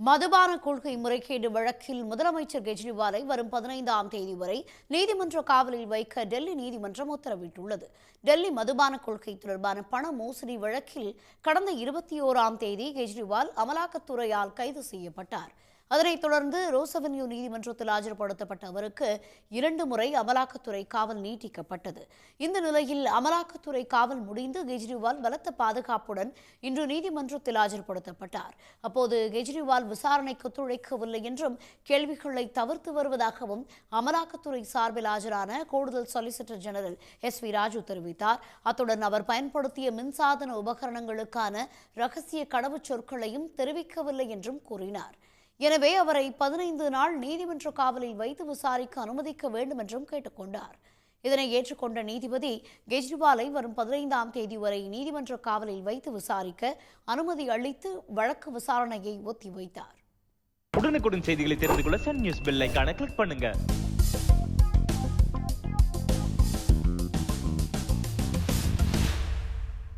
மதுபான கொள்கை முறைகேடு வழக்கில் முதலமைச்சர் கெஜ்ரிவாலை வரும் பதினைந்தாம் தேதி வரை நீதிமன்ற காவலில் வைக்க டெல்லி நீதிமன்றம் உத்தரவிட்டுள்ளது. டெல்லி மதுபான கொள்கை தொடர்பான பண மோசடி வழக்கில் கடந்த இருபத்தி ஓராம் தேதி கெஜ்ரிவால் அமலாக்கத்துறையால் கைது செய்யப்பட்டார். அதனைத் தொடர்ந்து ரோஸ் அவென்யூ நீதிமன்றத்தில் ஆஜர்படுத்தப்பட்ட அவருக்கு இரண்டு முறை அமலாக்கத்துறை காவல் நீட்டிக்கப்பட்டது. இந்த நிலையில் அமலாக்கத்துறை காவல் முடிந்து கெஜ்ரிவால் பலத்த பாதுகாப்புடன் இன்று நீதிமன்றத்தில் ஆஜர்படுத்தப்பட்டார். அப்போது கெஜ்ரிவால் விசாரணைக்கு ஒத்துழைக்கவில்லை என்றும் கேள்விகளை தவிர்த்து வருவதாகவும் அமலாக்கத்துறை சார்பில் ஆஜரான கூடுதல் solicitor general S V Raju தெரிவித்தார். அத்துடன் அவர் பயன்படுத்திய மின்சாதன உபகரணங்களுக்கான ரகசிய கடவுச்சொற்களையும் தெரிவிக்கவில்லை என்றும் கூறினார். எனவே அவரை பதினைந்து நாள் நீதிமன்ற காவலில் வைத்து விசாரிக்க அனுமதிக்க வேண்டும் என்றும் கேட்டுக்கொண்டார். இதனை ஏற்றுக்கொண்ட நீதிபதி கெஜ்ரிவாலை வரும் பதினைந்தாம் தேதி வரை நீதிமன்ற காவலில் வைத்து விசாரிக்க அனுமதி அளித்து வழக்கு விசாரணையை ஒத்திவைத்தார். உடனுக்குடன் செய்திகளை தெரிந்து கொள்ள சன் நியூஸ் பெல் கிளிக் பண்ணுங்க.